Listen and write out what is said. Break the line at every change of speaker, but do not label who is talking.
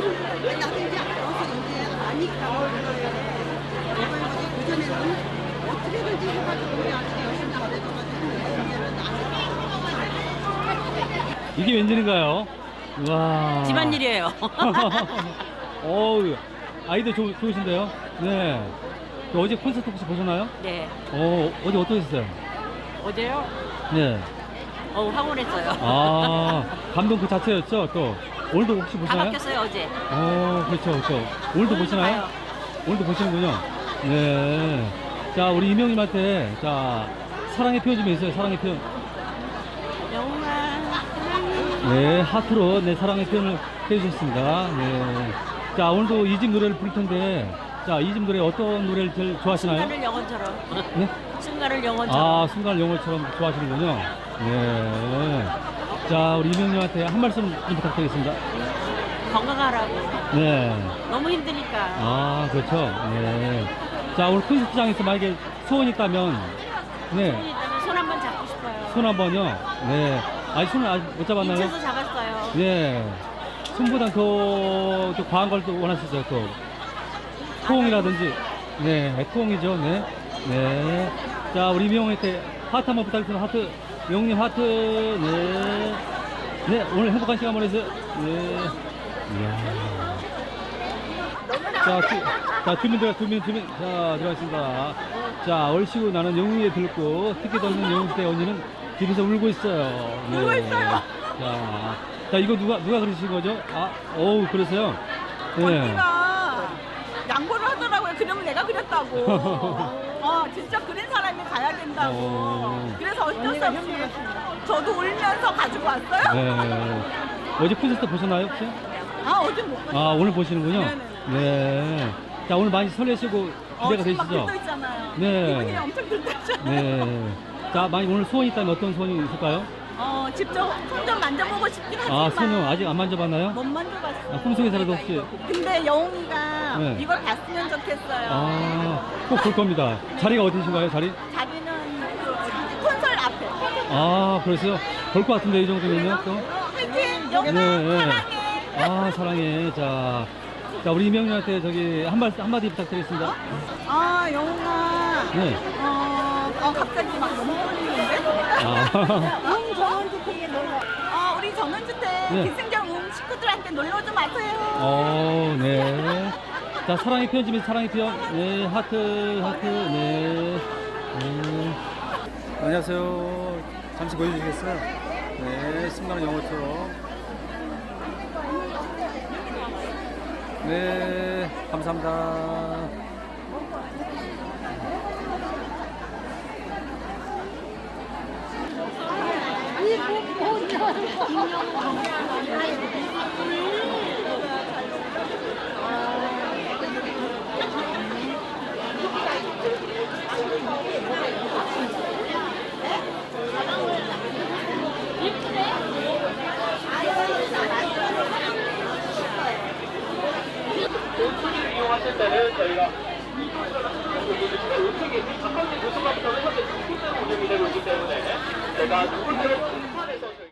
나도 이제 알아서 이제 아니까 그전에는 어떻게든지 해가지고 우리 아들이 열심히 이제는
이게 웬일인가요? 와.
집안일이에요.
어우, 아이들 좋, 좋으신데요? 네. 또 어제 콘서트 혹시 보셨나요?
네.
어, 어제 어떠셨어요?
어제요?
네.
어, 황홀했어요.
아, 감동 그 자체였죠, 또. 오늘도 혹시
다
보시나요?
바뀌었어요, 어제.
어, 그렇죠, 그렇죠. 오늘도 보시나요? 오늘도 보시는군요. 네. 자, 우리 이명님한테, 자, 사랑의 표현 좀 해주세요, 사랑의 표현.
영화.
네, 하트로 네 사랑의 표현을 해주셨습니다. 네. 자, 오늘도 이집 노래를 부를 텐데, 자, 이집 노래 어떤 노래를 제일 좋아하시나요?
순간을 영혼처럼.
네?
순간을 영혼처럼.
아, 순간 영어처럼 좋아하시는군요. 네. 자, 우리 이명님한테 한 말씀 좀 부탁드리겠습니다.
건강하라고.
네.
너무 힘드니까.
아, 그렇죠. 네. 자, 오늘 콘서트장에서 만약에 소원이 있다면, 네.
손이 있다면 손 한 번 잡고 싶어요.
손 한 번요. 네. 아직 손을 아직 못 잡았나요?
인천에서 잡았어요.
네. 손보다 더, 더 과한 걸 또 원하시죠, 또. 포옹이라든지. 네, 포옹이죠, 네. 네. 자, 우리 미용한테 하트 한번 부탁드립니다. 하트. 미용님 하트. 네. 네, 오늘 행복한 시간 보내세요. 네. 이야. 자, 주, 자, 주민 들어, 주민, 주민. 자, 들어가겠습니다. 자, 얼씨구 나는 영웅에 들고, 특히 더 있는 영웅시대 언니는 집에서 울고 있어요. 네. 울고 있어요. 자, 자, 이거 누가, 누가 그러신 거죠? 아, 어우, 그러세요? 네.
언니가 양보를 하더라고요. 그러면 내가 그렸다고. 어, 진짜 그린 사람이 가야 된다고.
어.
그래서 어쩔 수 없이 저도 울면서 가지고 왔어요.
네. 어제 콘서트 보셨나요, 혹시?
아, 어제 못 봤어요.
아, 오늘 보시는군요?
네네.
네. 자, 오늘 많이 설레시고
어,
기대가
지금 막
되시죠?
들떠 있잖아요.
네.
기분이 엄청 들떠있잖아요.
네. 자, 만약 오늘 소원이 있다면 어떤 소원이 있을까요?
어, 직접 손 좀 만져보고 싶긴 하지만
아, 손은 아직 안 만져봤나요?
못 만져봤어요.
아, 꿈속에서라도 혹시
근데 영웅이가
네.
이걸 봤으면 좋겠어요.
아, 꼭 볼 겁니다. 자리가 어디신가요, 자리?
자기는 그 콘솔 앞에.
아, 그래서요? 볼 것 같은데, 이 정도면요, 또?
어, 화이팅!
네, 네.
사랑해!
아, 사랑해. 자, 자, 우리 이명님한테 저기 한 말, 한마디 부탁드리겠습니다.
아, 영웅아.
네.
어, 어, 갑자기 막 너무 떨리는데?
아,
응, 정원주택에 놀러. 어, 우리 정원주택
네.
기승전 웅 식구들한테 놀러 오지 마세요.
어, 네. 자, 사랑의 표현 좀 사랑의 표현. 네, 하트, 하트, 네. 네. 안녕하세요. 잠시 보여주시겠어요? 네, 신나는 영어처럼. 네, 감사합니다.
하실 때는 저희가 이쪽에 가까운 곳으로부터는 현재 6분대로 운영이 되고 있기 때문에 제가 6분대로